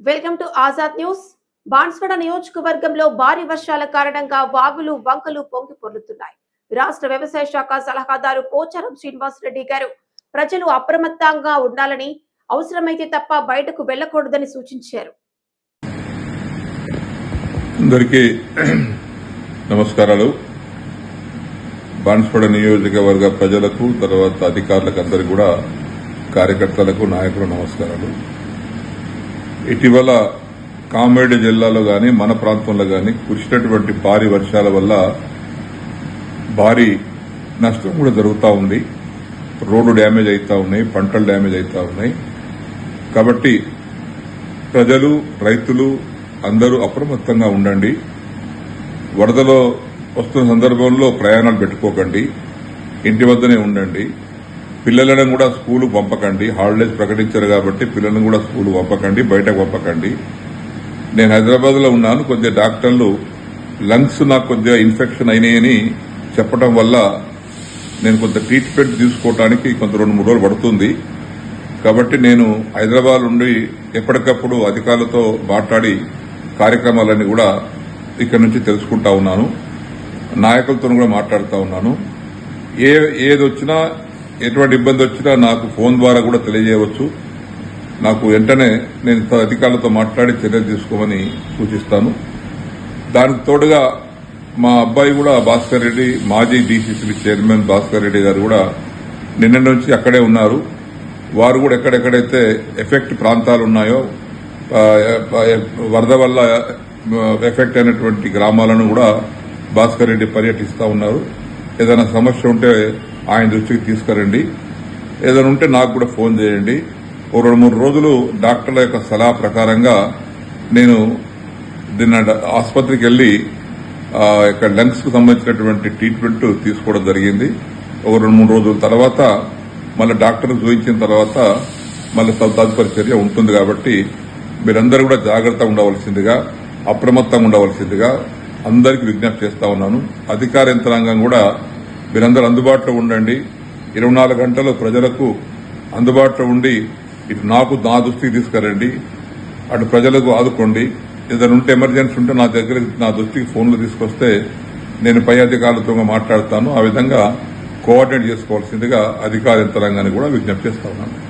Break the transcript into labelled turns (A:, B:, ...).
A: Welcome to Azad news. Banswada నియోజకవర్గంలో భారీ వర్షాల కారణంగా వాగులు వంకలు పొంగి పొర్లుతున్నాయి. రాష్ట్ర వ్యవసాయ శాఖ సలహాదారు పోచారం శ్రీనివాస్ రెడ్డి గారు ప్రజలు అప్రమత్తంగా ఉండాలని అవసరమైతే తప్ప బయటకు వెళ్ళకూడదని సూచించారు.
B: అందరికీ నమస్కారాలు. బాన్స్వాడ నియోజకవర్గ ప్రజలకు తర్వాత అధికారులకు అందరికీ కూడా కార్యకర్తలకు నాయకులు నమస్కారాలు. ఇటీవల కామారెడ్డి జిల్లాలో గాని మన ప్రాంతంలో గాని కురిసినటువంటి భారీ వర్షాల వల్ల భారీ నష్టం కూడా జరుగుతూ ఉంది. రోడ్డు డ్యామేజ్ అవుతా ఉన్నాయి పంటలు డ్యామేజ్ అవుతా ఉన్నాయి. కాబట్టి ప్రజలు రైతులు అందరూ అప్రమత్తంగా ఉండండి. వరదలో వస్తున్న సందర్భంలో ప్రయాణాలు పెట్టుకోకండి. ఇంటి వద్దనే ఉండండి. పిల్లలను కూడా స్కూలు పంపకండి. హాలిడేస్ ప్రకటించారు కాబట్టి పిల్లలను కూడా స్కూలు పంపకండి బయటకు పంపకండి. నేను హైదరాబాద్లో ఉన్నాను. కొద్దిగా డాక్టర్లు లంగ్స్ నాకు కొద్దిగా ఇన్ఫెక్షన్ అయినాయని చెప్పడం వల్ల నేను కొంత ట్రీట్మెంట్ తీసుకోవడానికి కొంత రెండు మూడు రోజులు పడుతుంది. కాబట్టి నేను హైదరాబాద్ నుండి ఎప్పటికప్పుడు అధికారులతో మాట్లాడి కార్యక్రమాలన్నీ కూడా ఇక్కడ నుంచి తెలుసుకుంటా ఉన్నాను. నాయకులతో కూడా మాట్లాడుతూ ఉన్నాను. ఏ ఏది వచ్చినా ఎటువంటి ఇబ్బంది వచ్చినా నాకు ఫోన్ ద్వారా కూడా తెలియజేయవచ్చు. నాకు వెంటనే నేను అధికారులతో మాట్లాడి చర్యలు తీసుకోమని సూచిస్తాను. దానికి తోడుగా మా అబ్బాయి కూడా భాస్కర్ రెడ్డి మాజీ డీసీసీ చైర్మన్ భాస్కర్ రెడ్డి గారు కూడా నిన్న నుంచి అక్కడే ఉన్నారు. వారు కూడా ఎక్కడెక్కడైతే ఎఫెక్ట్ ప్రాంతాలు ఉన్నాయో వరద వల్ల ఎఫెక్ట్ అయినటువంటి గ్రామాలను కూడా భాస్కర్ రెడ్డి పర్యటిస్తా ఉన్నారు. ఏదైనా సమస్య ఉంటే ఆయన దృష్టికి తీసుకురండి. ఏదైనా ఉంటే నాకు కూడా ఫోన్ చేయండి. ఓ రెండు మూడు రోజులు డాక్టర్ల యొక్క సలహా ప్రకారంగా నేను నిన్న ఆసుపత్రికి వెళ్ళి యొక్క ఇక్కడ లంగ్స్కు సంబంధించినటువంటి ట్రీట్మెంట్ తీసుకోవడం జరిగింది. ఒక రెండు మూడు రోజుల తర్వాత మళ్ళీ డాక్టర్ చూపించిన తర్వాత మళ్ళీ తదుపరి చర్య ఉంటుంది కాబట్టి మీరందరూ కూడా జాగ్రత్తగా ఉండవలసిందిగా అప్రమత్తంగా ఉండవలసిందిగా అందరికీ విజ్ఞప్తి చేస్తా ఉన్నాను. అధికార యంత్రాంగం కూడా మీరందరూ అందుబాటులో ఉండండి. ఇరవై నాలుగు గంటలు ప్రజలకు అందుబాటులో ఉండి ఇటు నాకు నా దృష్టికి తీసుకురండి. అటు ప్రజలకు ఆదుకోండి. ఏదైనా ఉంటే ఎమర్జెన్సీ ఉంటే నా దగ్గర నా దృష్టికి ఫోన్లు తీసుకొస్తే నేను పై అధికారులతో మాట్లాడతాను. ఆ విధంగా కోఆర్డినేట్ చేసుకోవాల్సిందిగా అధికార యంత్రాంగాన్ని కూడా విజ్ఞప్తి చేస్తా ఉన్నాను.